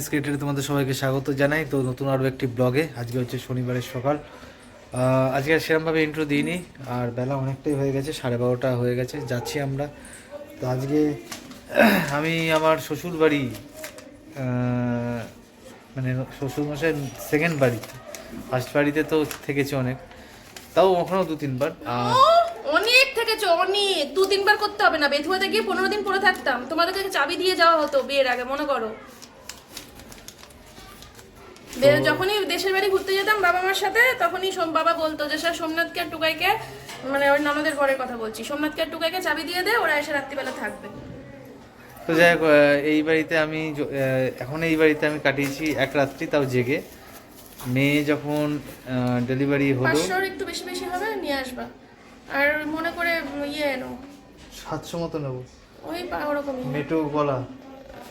M ক্রিকেটে তোমাদের সবাইকে স্বাগত জানাই। তো নতুন আরও একটি ব্লগে, আজকে হচ্ছে শনিবারের সকাল। আজকে আর সেরমভাবে ইন্ট্রো দিইনি, আর বেলা অনেকটাই হয়ে গেছে, সাড়ে বারোটা হয়ে গেছে, যাচ্ছি আমরা। তো আজকে আমি আমার শ্বশুর বাড়ি মানে শ্বশুর মশাই সেকেন্ড বাড়ি। ফার্স্ট বাড়িতে তো থেকেছি অনেক, তাও ওখানেও দু তিনবার, আর অনেক থেকেছো, অনেক। দু তিনবার করতে হবে না বেথুয়াতে গিয়ে পনেরো দিন পরে থাকতাম। তোমাদেরকে চাবি দিয়ে যাওয়া হতো বিয়ের আগে, মনে করো। যখনই দেশের বাড়ি ঘুরতে যেতাম বাবা মার সাথে তখনই সোম বাবা বলতো যে স্যার সোমনাথকে আর টুকাইকে মানে ওই ননদের ঘরের কথা বলছি। সোমনাথকে আর টুকাইকে চাবি দিয়ে দে ওরা এসে রাত্রিবেলা থাকবে। তো যাই হোক এই বাড়িতে আমি এখন এই বাড়িতে আমি কাটিয়েছি এক রাত্রি তাও জেগে। মেয়ে যখন ডেলিভারি হলো পাঁচশোর একটু বেশি বেশি হবে নিয়ে আসবা। আর মনে করে ইয়ে এনো সাতশো মতো নেব। ওই পা- ওরকমই। মেটো গলা।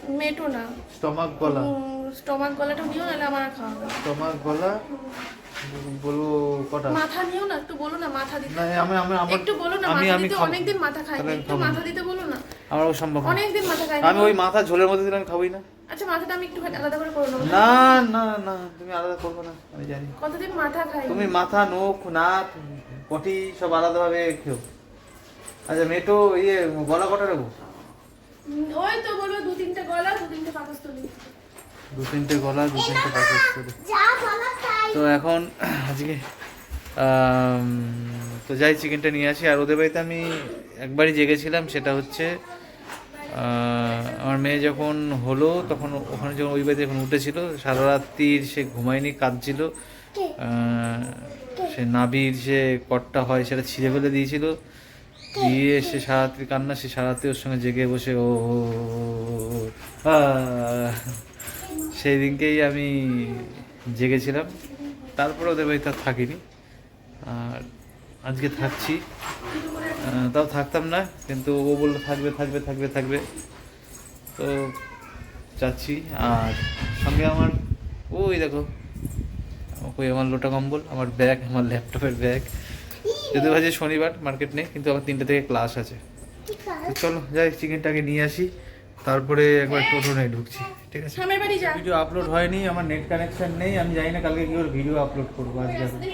মেটো না। স্টমাক গলা। স্টমাক গলাটা নিও নাহলে আমার আর খাওয়া স্টমাক গলা বলব কটা? মাথা নিও না একটু বলো না মাথা দিতে না আমি আমি আমার একটু বলো না আমি মাথা আমি দিতে খাব। অনেকদিন মাথা খাই একটু মাথা দিতে বলো না। আমারও সম্ভব। অনেকদিন মাথা খাই আমি ওই মাথা ঝোলের মধ্যে দিলে আমি খাবোই না। আচ্ছা মাথাটা আমি একটু আলাদা করে করে নেব না না না তুমি আলাদা করব না আমি জানি। কতদিন মাথা খাই তুমি মাথা নখ নাক পটি সব আলাদাভাবে খেও। আচ্ছা মেটো ইয়ে গলা কটা নেব? ওই তো বলব দু তিনটে গলা দু তিনটে পাকস্থলী। দু তিনটে গলা দু তিনটে পাখি তো এখন আজকে তো যাই চিকেনটা নিয়ে আসি আর ওদের বাড়িতে আমি একবারই জেগেছিলাম সেটা হচ্ছে আমার মেয়ে যখন হলো তখন ওখানে যখন ওই বাড়িতে যখন উঠেছিল সারা রাত্রির সে ঘুমায়নি কাঁদছিল সে নাবির যে কটটা হয় সেটা ছিঁড়ে ফেলে দিয়েছিল দিয়ে সে সারাত্রি কান্না সে সারাত্রি ওর সঙ্গে জেগে বসে ও সেই দিনকেই আমি জেগেছিলাম। তারপরে ওদের বাড়িতে আর থাকিনি। আর আজকে থাকছি। তাও থাকতাম না কিন্তু ও বলল থাকবে থাকবে থাকবে থাকবে। তো যাচ্ছি। আর সঙ্গে আমার ওই দেখো ওই আমার লোটা কম্বল আমার ব্যাগ আমার ল্যাপটপের ব্যাগ। যদি ভাজি শনিবার মার্কেট নেই কিন্তু আমার তিনটে থেকে ক্লাস আছে। তো চলো যাই চিকেনটাকে নিয়ে আসি। তারপরে একবার টোটো নেই ঢুকছি ঠিক আছে? স্বামীর বাড়ি যা। ভিডিও আপলোড হয়নি আমার নেট কানেকশন নেই আমি জানি না কালকে কি করে ভিডিও আপলোড করব আজকে। আমি।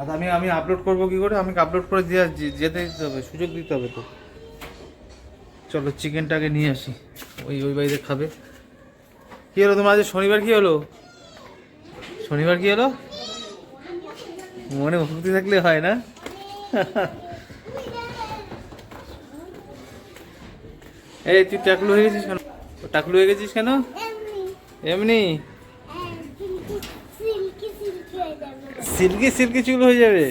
আর আমি আমি আপলোড করব কি করে? আমাকে আপলোড করে দিয়ে যেতে দিতে হবে সুযোগ দিতে হবে তো। চলো চিকেনটাকে নিয়ে আসি। ওই ওই বাড়িতে খাবে। কি হলো তোমার আজ? শনিবার কি হলো? শনিবার কি হলো? মনে ভক্তি থাকলে হয় না? এই তুই টাকলু হয়ে গেছিস কেন? টাকলু হয়ে গেছিস কেন? এমনি? সিল্কি সিল্কি চুল হয়ে যাবে?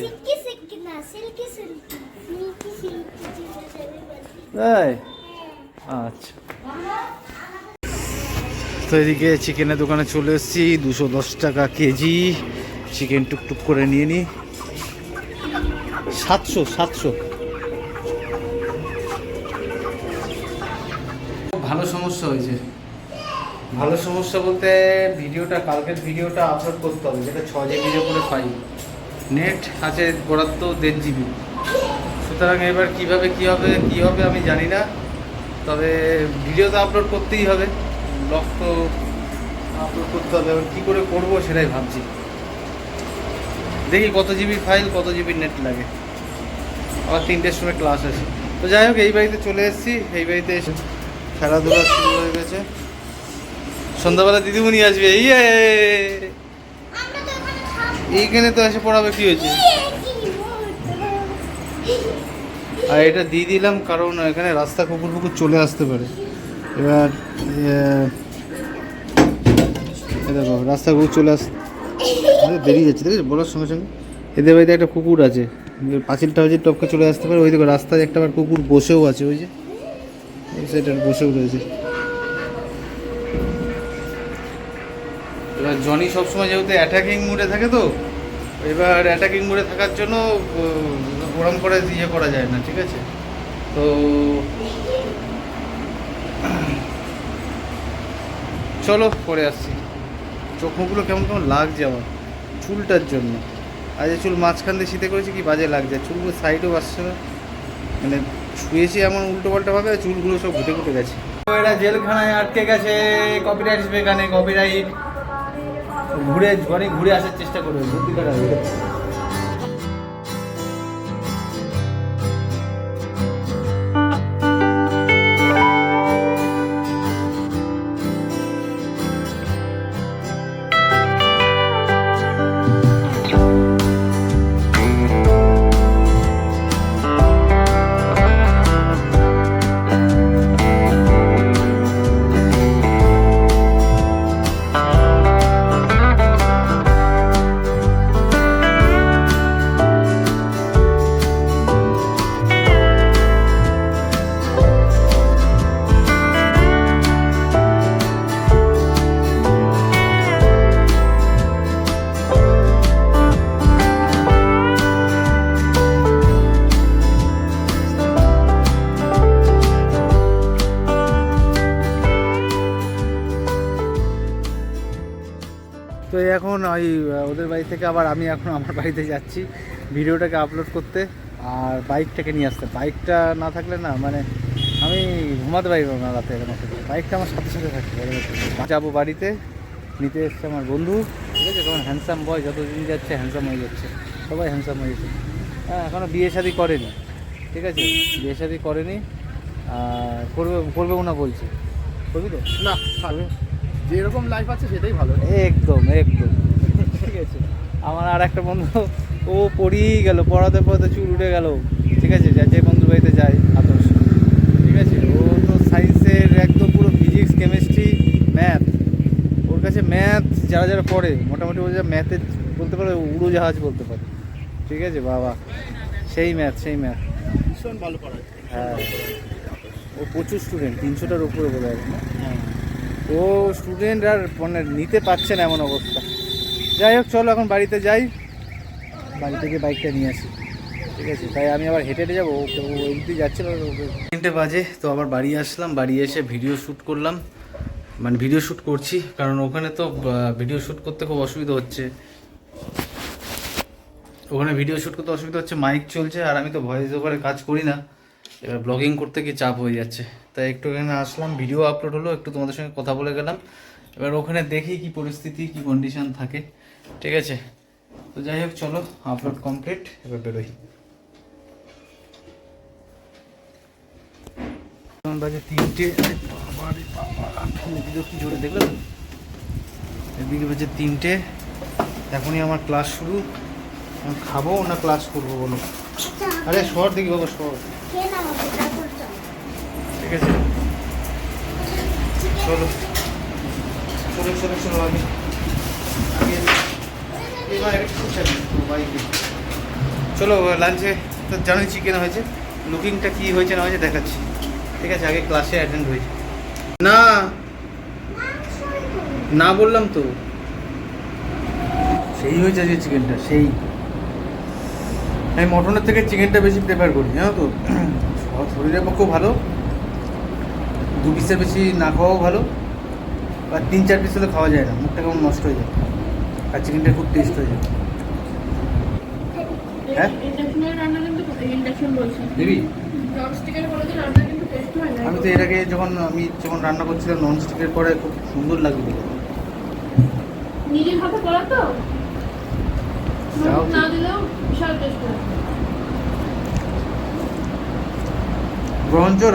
তাই আচ্ছা। তো এদিকে চিকেনের দোকানে চলে এসেছি, দুশো দশ টাকা কেজি। চিকেন টুকটুক করে নিয়ে নিই সাতশো সাতশো। ভালো সমস্যা হয়েছে। ভালো সমস্যা বলতে ভিডিওটা, কালকের ভিডিওটা আপলোড করতে হবে, যেটা ছ জিবির উপরে পাই নেট আছে বরাদ্দ দেড় জিবি সুতরাং এবার কীভাবে কি হবে কি হবে আমি জানি না, তবে ভিডিও তো আপলোড করতেই হবে। ব্লগ তো আপলোড করতে হবে, এবার কী করে করব সেটাই ভাবছি। দেখি কত জিবি ফাইল কত জিবি নেট লাগে। আবার তিনটের সময় ক্লাস আছে তো যাই হোক, এই বাড়িতে চলে এসেছি, এই বাড়িতে এসে খেলাধুলা শুরু হয়ে গেছে। সন্ধ্যাবেলা দিদিমণি আসবে থাকব এইখানে তো এসে পড়াবে, কি হয়েছে? আর এটা দিয়ে দিলাম, কারণ এখানে রাস্তা কুকুর ফুকুর চলে আসতে পারে। এবার এই দেখো, রাস্তা কুকুর চলে আস বেরিয়ে যাচ্ছে, দেখেছ? বলার সঙ্গে সঙ্গে। এদের বাড়িতে একটা কুকুর আছে, পাঁচিলটা হচ্ছে টপকে চলে আসতে পারে। ওই দেখো, রাস্তায় একটা আবার কুকুর বসেও আছে, ওই যে। সাইডে বসেও রয়েছে। এবার জনি সবসময় যেহেতু অ্যাটাকিং মুডে থাকে তো, এবার অ্যাটাকিং মুডে থাকার জন্য ওরম করে ইয়ে করা যায় না, ঠিক আছে? তো, চলো, পরে আসছি। চোখ মুখগুলো কেমন কেমন লাগছে আমার, চুলটার জন্য। আজ চুল মাঝখান দিয়ে শীতে করেছি কি বাজে লাগছে? চুলগুলো সাইডও আসছে না। মানে শুয়েছি এমন উল্টো পাল্টা ভাবে চুলগুলো সব ঘুটে ঘুটে গেছে। এরা জেলখানায় আটকে গেছে কপিরাইট এখানে কপিরাইট ঘুরে, ঘরে ঘুরে আসার চেষ্টা করবে, বুদ্ধি ওই ওদের বাড়ি থেকে আবার আমি এখন আমার বাড়িতে যাচ্ছি ভিডিওটাকে আপলোড করতে আর বাইকটাকে নিয়ে আসতে। বাইকটা না থাকলে না মানে আমি ঘুমাতে পারব না রাতে এরকম। বাইকটা আমার সাথে সাথে থাকতে পারে যাব বাড়িতে নিতে এসছে আমার বন্ধু। ঠিক আছে কারণ হ্যান্ডসাম বয় যতদিন যাচ্ছে হ্যান্ডসাম হয়ে যাচ্ছে। সবাই হ্যান্ডসাম হয়ে যাচ্ছে হ্যাঁ এখনও বিয়ে শাদি করেনি। ঠিক আছে বিয়ে শাদি করেনি। আর করবে করবেও না বলছে। করবি তো? না যেরকম লাইফ আছে সেটাই ভালো। একদম একদম। আমার আর একটা বন্ধু ও পড়িয়েই গেল পড়াতে পড়াতে চুল উঠে গেল। ঠিক আছে যা যে বন্ধু বাড়িতে যায় আদর্শ। ঠিক আছে ও তো সায়েন্সের একদম পুরো ফিজিক্স কেমিস্ট্রি ম্যাথ ওর কাছে ম্যাথ যারা যারা পড়ে মোটামুটি ও যা ম্যাথের বলতে পারে উড়োজাহাজ বলতে পারে। ঠিক আছে বাবা। সেই ম্যাথ সেই ম্যাথ ভীষণ ভালো পড়ায়। হ্যাঁ। ও প্রচুর স্টুডেন্ট তিনশোটার উপরে বোধ হয়। ও স্টুডেন্ট আর মানে নিতে পারছে না এমন অবস্থা। যাই হোক চলো এখন বাড়িতে যাই। বাড়ি থেকে বাইকটা নিয়ে আসি। ঠিক আছে তাই আমি আবার হেঁটে হেঁটে যাব। ওকে ও এমনি যাচ্ছিল ওকে। তিনটে বাজে তো আবার বাড়ি আসলাম বাড়ি এসে ভিডিও শ্যুট করলাম। মানে ভিডিও শ্যুট করছি কারণ ওখানে তো ভিডিও শ্যুট করতে খুব অসুবিধা হচ্ছে। ওখানে ভিডিও শ্যুট করতে অসুবিধা হচ্ছে মাইক চলছে আর আমি তো ভয়েস ওভারে কাজ করি না। এবার ব্লগিং করতে গিয়ে চাপ হয়ে যাচ্ছে। তাই একটু এখানে আসলাম ভিডিও আপলোড হলো একটু তোমাদের সঙ্গে কথা বলে গেলাম। এবার ওখানে দেখি কি পরিস্থিতি কি কন্ডিশন থাকে। ঠিক আছে? তো যাই হোক, চলো আপলোড কমপ্লিট এবার বেরোই। বাজে তিনটে জোরে এদিকে বাজে তিনটে, এখনই আমার ক্লাস শুরু। খাব না ক্লাস করব, বলো? আরে শহর দেখি, বাবা, শহর। ঠিক আছে? চলো। চলো চলো চলো একটু চালি লাঞ্চে তো জানোই চিকেন হয়েছে। লুকিংটা কি হয়েছে না হয়েছে দেখাচ্ছি। ঠিক আছে, আগে ক্লাসে অ্যাটেন্ড হয়েছে। না! না বললাম তো। সেই হয়েছে আজকে চিকেনটা সেই। আমি মটনের থেকে চিকেনটা বেশি প্রেফার করি, জানো তো? শরীরের পক্ষেও ভালো। দু পিসের বেশি না খাওয়াও ভালো। আর তিন চার পিস হলে খাওয়া যায় না, মুখটা কেমন নষ্ট হয়ে যায়। আর চিকেনটা খুব টেস্ট হয়ে যায়। হ্যাঁ? আমি তো এর আগে যখন আমি যখন রান্না করছিলাম নন স্টিকের পরে খুব সুন্দর লাগবে নিজের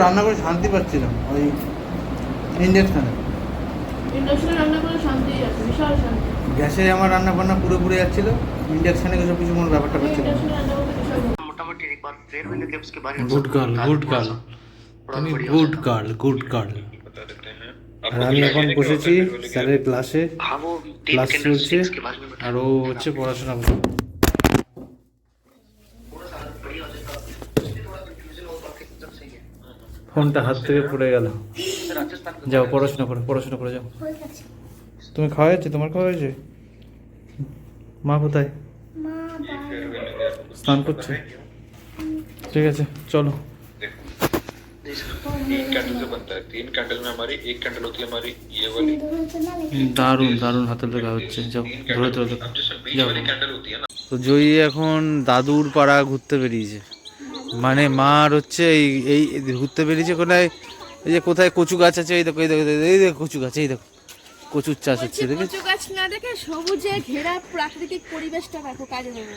রান্না করে শান্তি পাচ্ছিলাম, ওই ইন্ডাকশনে রান্না করে শান্তি আছে, বিশাল শান্তি। গ্যাসে আমার রান্না বান্না পুরো পুরো যাচ্ছিল ইন্ডাকশানে সব কিছু মনে ব্যাপারটা পাচ্ছিল গুড গার্ল গুড গার্ল তুমি গুড গার্ল গুড গার্ল রান্না এখন বসেছি স্যারের ক্লাসে। ক্লাস চলছে। আর ও হচ্ছে পড়াশোনা করছে। ফোনটা হাত থেকে পড়ে গেল। যাও পড়াশোনা করো পড়াশোনা করে যাও। তুমি খাওয়া হয়েছে? তোমার খাওয়া হয়েছে? মা কোথায়? স্নান করছে। ঠিক আছে, চলো। দারুণ দারুণ হাতে লেখা হচ্ছে। যাও, ধরে ধরে। তো জয়ী এখন দাদুর পাড়া ঘুরতে বেরিয়েছে। মানে মার হচ্ছে এই এই ঘুরতে বেরিয়েছে কোথায়? এই যে কোথায় কচু গাছ আছে, এই দেখো এই দেখো এই দেখো কচু গাছ এই দেখো। কচুর চাষ হচ্ছে দেখেছ? কচু গাছ না দেখে সবুজে ঘেরা প্রাকৃতিক পরিবেশটা দেখো কাজে দেবে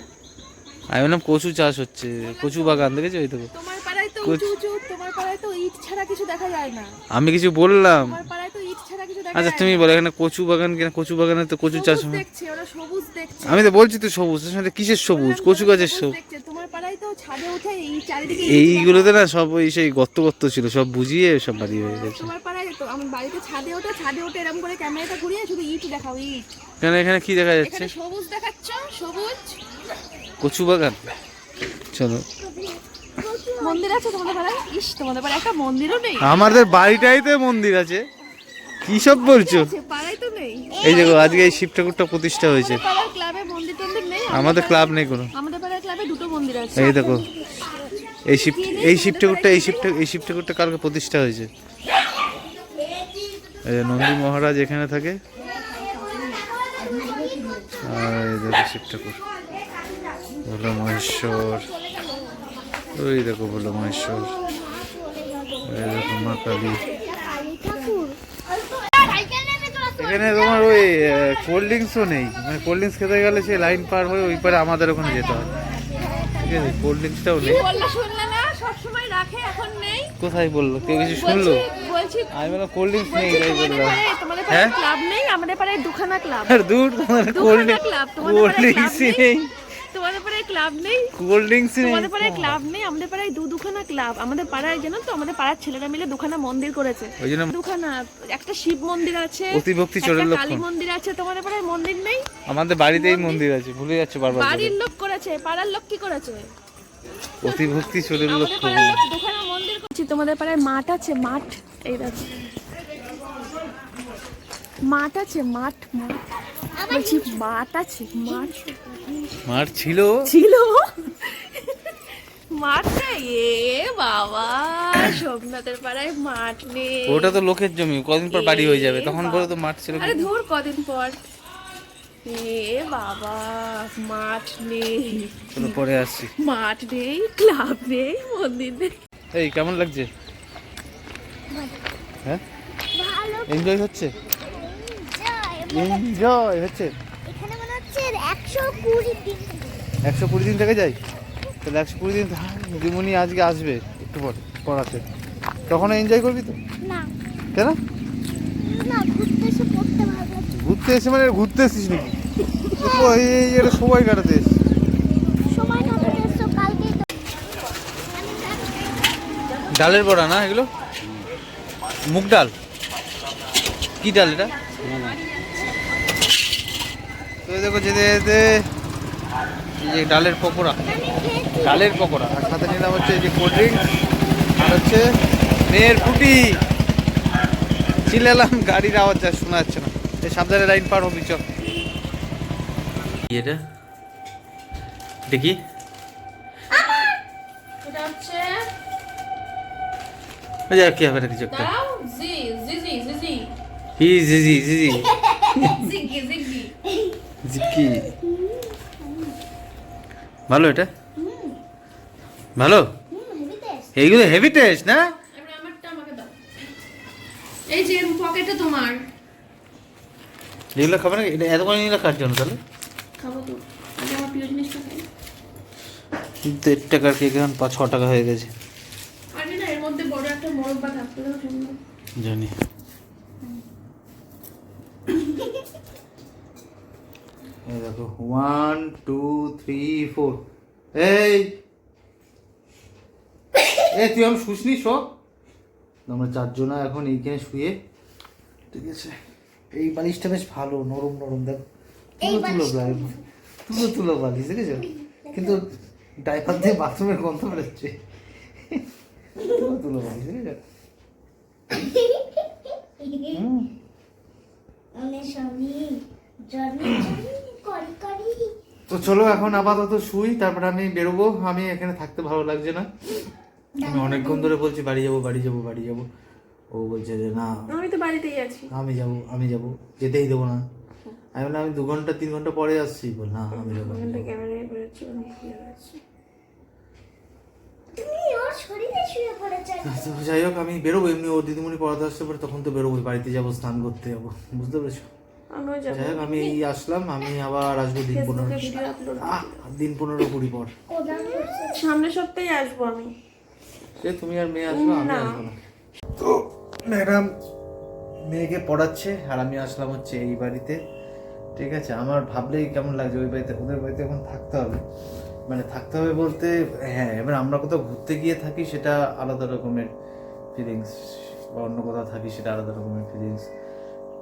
আমি বললাম কচু চাষ হচ্ছে কচু বাগান দেখেছ? এই দেখো। তোমার পাড়ায় তো কচু- উঁচু উঁচু তোমার পাড়ায় তো ইট ছাড়া কিছু দেখা যায় না। আমি কিছু বললাম। তোমার পাড়ায় তো ইট ছাড়া কিছু দেখা আচ্ছা তুমি। বলো এখানে কচু বাগান কিনা কচু বাগানে তো কচু চাষ হয়? দেখছে ওরা সবুজ দেখছে। আমি তো বলছি তো সবুজ সাথে কিসের সবুজ? কচু গাছের সবুজ দেখছে তোমার পাড়ায় তো ছাদে উঠে এই চারিদিকে দেখা এইগুলোতে না সব ওই সেই গর্ত গর্ত ছিল সব বুঝিয়ে সব বাড়ি হয়ে গেছে। তোমার আমার বাড়িতে ছাদে ওঠে ছাদে ওঠে এরকম করে ক্যামেরাটা ঘুরিয়ে শুধু ইট দেখাও ইট। কেন এখানে কি দেখা যাচ্ছে? সবুজ দেখাচ্ছ সবুজ। কচু বাগান। চলো। মন্দির আছে তোমাদের পাড়ায়? ইস তোমাদের পাড়ায় একটা মন্দিরও নেই। আমাদের বাড়িটাই তো মন্দির আছে। কি সব বলছো? পাড়ায় তো নেই। এই দেখো আজকে এই শিব ঠাকুরটা প্রতিষ্ঠা হয়েছে। আমাদের ক্লাবে মন্দির টন্দির নেই আমাদের ক্লাব নেই কোনো। আমাদের পাড়ার ক্লাবে দুটো মন্দির আছে। এই দেখো এই শিব এই শিব ঠাকুরটা এই শিব ঠাকুর এই শিব ঠাকুরটা কালকে প্রতিষ্ঠা হয়েছে। নন্দী মহারাজ এখানে থাকে। আর এই দেখো শিব ঠাকুর ভোলা মহেশ্বর। ওই দেখো ভোলা মহেশ্বর। এই মা কালী। এখানে তোমার ওই কোল্ড ড্রিঙ্কসও নেই। মানে কোল্ড ড্রিঙ্কস খেতে গেলে সে লাইন পার হয়ে ওই পারে আমাদের ওখানে যেতে হয়। ঠিক আছে কোল্ড ড্রিঙ্কসটাও নেই। রাখে এখন নেই। কোথায় বলল? কেউ কিছু শুনলো? বলছি আমি বললাম কোল্ড ড্রিঙ্কস নেই তাই তোমাদের হ্যাঁ? ক্লাব নেই আমাদের পাড়ায় দুখানা ক্লাব আর দূর কোল্ড ক্লাব তোমাদের কোল্ড ক্লাব নেই। তোমাদের ক্লাব নেই। কোল্ড ড্রিঙ্কসই নেই। তোমাদের ক্লাব নেই আমাদের পাড়ায় দু দুখানা ক্লাব আমাদের পাড়ায় জানো তো আমাদের পাড়ার ছেলেরা মিলে দুখানা মন্দির করেছে। ওই জন্য দুখানা একটা শিব মন্দির আছে অতিভক্তি কালী মন্দির আছে তোমাদের পাড়ায় মন্দির নেই? আমাদের বাড়িতেই মন্দির আছে ভুলে যাচ্ছে বারবার বাড়ির লোক করেছে পাড়ার লোক কি করেছে? অতিভক্তি করছি তোমাদের পাড়ায় মাঠ আছে মাঠ। এই দেখো। মাঠ আছে মাঠ মাঠ। বলছি মাঠ আছে মাঠ। মার ছিল। ছিল? মাঠ নেই? এ বাবা সোমনাথের পাড়ায় মাঠ নেই। ওটা তো লোকের জমি কদিন পর বাড়ি হয়ে যাবে। তখন বলে তো মাঠ ছিল আরে ধুর কদিন পর। এ বাবা মাঠ নেই। পরে আসছি মাঠ নেই ক্লাব নেই মন্দির নেই। এই কেমন লাগছে? হ্যাঁ? এনজয় হচ্ছে? এনজয় হচ্ছে? এখানে মনে দিন। একশো কুড়ি দিন থেকে যাই? তাহলে একশো কুড়ি দিন থাক, দিদিমণি আজকে আসবে একটু পর পড়াতে। তখন এনজয় করবি তো? না। কেন? না ঘুরতে এসে পড়তে ভালো লাগে। ঘুরতে এসে মানে ঘুরতে এসেছিস নাকি? ও, এই এটা সময় কাটাতে এসেছিস। সময় কাটাতে এসছো কালকেই তো ডালের বড়া না এগুলো? মুগ ডাল? কি ডাল এটা? তো দেখো যেতে যেতে যে ডালের পকোড়া। ডালের পকোড়া। আর সাথে নিলাম হচ্ছে যে কোল্ড ড্রিঙ্কস আর হচ্ছে মেয়ের ফুটি চিল্লালাম গাড়ির আওয়াজ যা শোনা যাচ্ছে না। এই সাবধানে লাইন পার হবি চল। এটা দেখি এটা হচ্ছে কি হবে কিছু একটা? জি জিজি হি জিজি জিজি জিগি জিগি। জিকি ভালো এটা? ভালো? এইগুলো হেভি টেস্ট না? আমারটা আমাকে দাও। এই যে পকেটে তোমার। এগুলো খাবে না এটা এত করে নিলে কার জন্য তাহলে? খাব তো। আগে আমার প্রিয় জিনিসটা খাই। দেড় টাকার কেক এখন পাঁচ ছ টাকা হয়ে গেছে। আরে না এর মধ্যে বড় একটা মোরব্বা থাকতো জানি এই দেখো ওয়ান টু থ্রি ফোর এই! এই তুই আমি শুসনি শো আমরা চারজনা এখন এইখানে শুয়ে ঠিক আছে। এই বালিশটা বেশ ভালো নরম নরম দেখ। তুলো তুলো বালিশ তুলো তুলো বালিশ দেখেছ? কিন্তু ডাইপার দিয়ে বাথরুমের গন্ধ বেরোচ্ছে। তুলো তুলো বালিশ দেখেছ? করি তো চলো এখন আপাতত শুই তারপরে আমি বেরোবো। আমি এখানে থাকতে ভালো লাগছে না। আমি অনেকক্ষণ ধরে বলছি বাড়ি যাব বাড়ি যাব বাড়ি যাব। ও বলছে যে না আমি তো বাড়িতেই আছি। আমি যাব আমি যাব যেতেই দেবো না। আমি বললাম আমি দু ঘণ্টা তিন ঘণ্টা পরে আসছি। বল না আমি যাব যাই হোক আমি বেরোবো। এমনি ও দিদিমণি পড়াতে আসতে পারে তখন তো বেরোবো বাড়িতে যাব স্নান করতে যাব বুঝতে পেরেছ? যাই হোক আমি এই আসলাম আমি আবার আসব দিন পনেরো দিন পনেরো কুড়ি পর। সামনের সপ্তাহে আসব আমি। সে তুমি আর মেয়ে আসবে আমি আসব না। তো ম্যাডাম মেয়েকে পড়াচ্ছে আর আমি আসলাম হচ্ছে এই বাড়িতে। ঠিক আছে? আমার ভাবলেই কেমন লাগছে, ওই বাড়িতে, ওদের বাড়িতে এখন থাকতে হবে। মানে থাকতে হবে বলতে হ্যাঁ এবার আমরা কোথাও ঘুরতে গিয়ে থাকি সেটা আলাদা রকমের ফিলিংস বা অন্য কোথাও থাকি সেটা আলাদা রকমের ফিলিংস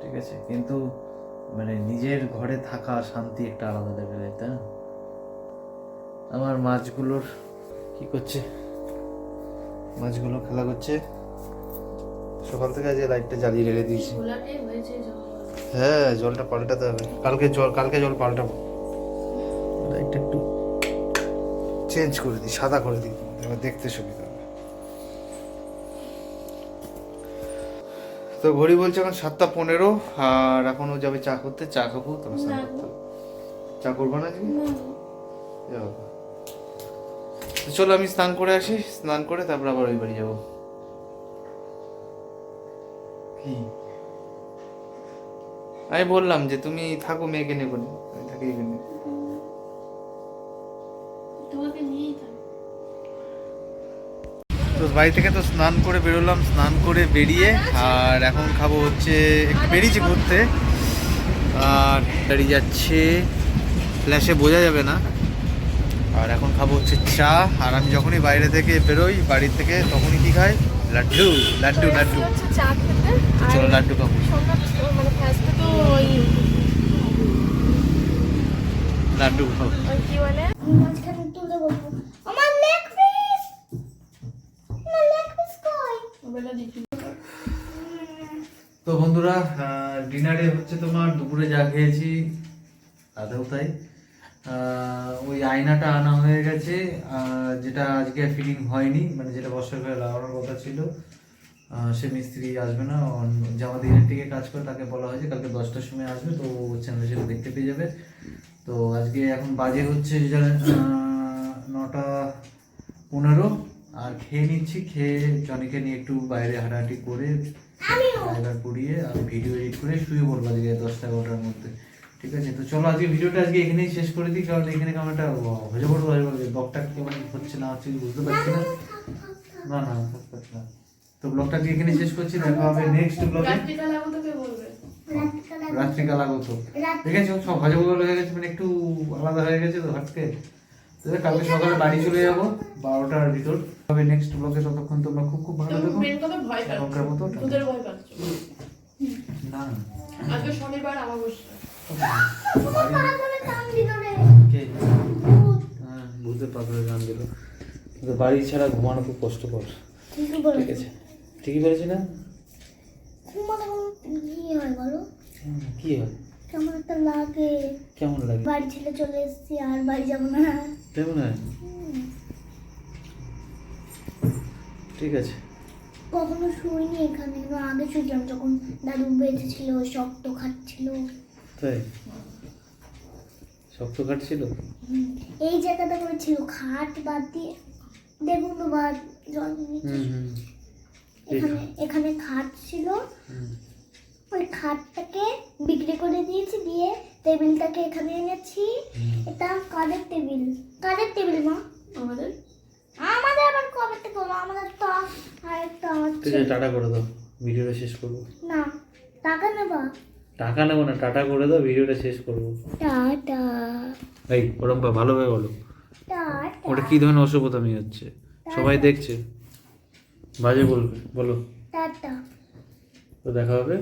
ঠিক আছে? কিন্তু মানে নিজের ঘরে থাকা শান্তি একটা আলাদা লেভেলের তাই না? আমার মাছগুলোর কি করছে? মাছগুলো খেলা করছে। সকাল থেকে আজ লাইটটা জ্বালিয়ে রেখে দিয়েছি। হ্যাঁ জলটা পাল্টাতে হবে। কালকে জল কালকে জল পাল্টাবো। লাইটটা একটু চেঞ্জ করে দিই সাদা করে দিই। এবার দেখতে সুবিধা হবে। তো ঘড়ি বলছে এখন সাতটা পনেরো আর এখন ও যাবে চা করতে। চা খাব তারপর স্নান করতে চা করব না আজকে। চলো আমি স্নান করে আসি স্নান করে তারপর আবার ওই বাড়ি যাব। আমি বললাম যে তুমি থাকো মেয়েকে নেব না। আমি থাকি। এখানে তো বাড়ি থেকে তো স্নান করে বেরোলাম স্নান করে বেরিয়ে আর এখন খাব হচ্ছে একটু বেরিয়েছি ঘুরতে। আর বেরিয়ে যাচ্ছে ফ্ল্যাশে বোঝা যাবে না। আর এখন খাব হচ্ছে চা আর আমি যখনই বাইরে থেকে বেরোই বাড়ি থেকে তখনই কি খাই? লাড্ডু লাড্ডু লাড্ডু। চা চলো লাড্ডু খাব। মানে ফার্স্টে তো লাড্ডু খাব। কি বলে? মাঝখানে তুলে বলব আমার লেগ পিস আমার লেগ পিস কই? বেলা দিচ্ছি। তো বন্ধুরা ডিনারে হচ্ছে তোমার দুপুরে যা খেয়েছি তাতেও তাই? আহ, ওই আয়নাটা আনা হয়ে গেছে আহ, যেটা আজকে ফিটিং হয়নি মানে যেটা বর্ষাকালে লাগানোর কথা ছিল। সে মিস্ত্রি আসবে না আমাদের ইলেকট্রিকে কাজ করে তাকে বলা হয়েছে, কালকে দশটার সময় আসবে, তো চ্যানেলে সেটা দেখতে পেয়ে যাবে। তো আজকে এখন বাজে হচ্ছে নটা পনেরো, আর খেয়ে নিচ্ছি, খেয়ে জনিকে নিয়ে একটু বাইরে হাঁটাহাঁটি করে ড্রাইভার পড়িয়ে আর ভিডিও এডিট করে শুয়ে পড়ব আজকে দশটা এগারোটার মধ্যে। ঠিক আছে? তো চলো আজকে ভিডিওটা আজকে এখানেই শেষ করে দিই, কারণ এখানে কেমন একটা হয়ে পড়ব হয়ে পড়বে ব্লগটা কেমন হচ্ছে না হচ্ছে বুঝতে পারছি না। না না। তো ব্লগটা আজকে এখানে শেষ করছি? দেখা হবে নেক্সট ব্লগে রাত্রিকাল আগত। ঠিক আছে সব হজম হয়ে গেছে মানে একটু আলাদা হয়ে গেছে তো হাটকে তো কালকে সকালে বাড়ি চলে যাব বারোটার ভিতর। তবে নেক্সট ব্লগে ততক্ষণ তোমরা খুব খুব ভালো থেকো। মেন এখনকার মতো তোদের ভয় পাচ্ছ। না। আজকে শনিবার অমাবস্যা। হ্যাঁ গান দিল। বাড়ি ছাড়া ঘুমানো খুব কষ্টকর। ঠিক আছে। ঠিকই বলেছি না? ঘুমাতে কি হয় বলো? কি হয়? কেমন একটা লাগে। কেমন লাগে? বাড়ি ছেড়ে চলে এসেছি আর বাড়ি যাব না। কেমন হয় ঠিক আছে। কখনো শুইনি এখানে আগে শুইতাম যখন দাদু বেঁচে ছিল শক্ত খাচ্ছিল তাই? শক্ত কাটছিল হুম, এই জায়গাটা করে ছিল খাট বাদ দিয়ে দেখুন তো বাদ জল নিচে। এখানে এখানে খাট ছিল। ওই খাটটাকে বিক্রি করে দিয়েছি দিয়ে টেবিলটাকে এখানে এনেছি। এটা কাঠের টেবিল? কাঠের টেবিল মা? আমাদের? আমাদের আবার কবে থেকে হলো আমাদের তো আর একটা ঠিক হচ্ছে আছে টাটা করে দাও ভিডিওটা শেষ করব। না টাকা নেবা? টাকা নেব না টাটা করে দাও ভিডিওটা শেষ করব। টাটা। এই ওরকম বা- ভালোভাবে বলো। টাটা। ওটা কি ধরনের অসভ্যতামি হচ্ছে? সবাই দেখছে। বাজে বলবে বলো। টাটা। তো দেখা হবে।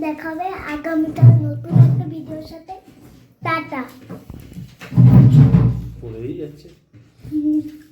দেখা হবে আগামীকাল নতুন একটা ভিডিওর সাথে। টাটা। পড়েই যাচ্ছে। হুম।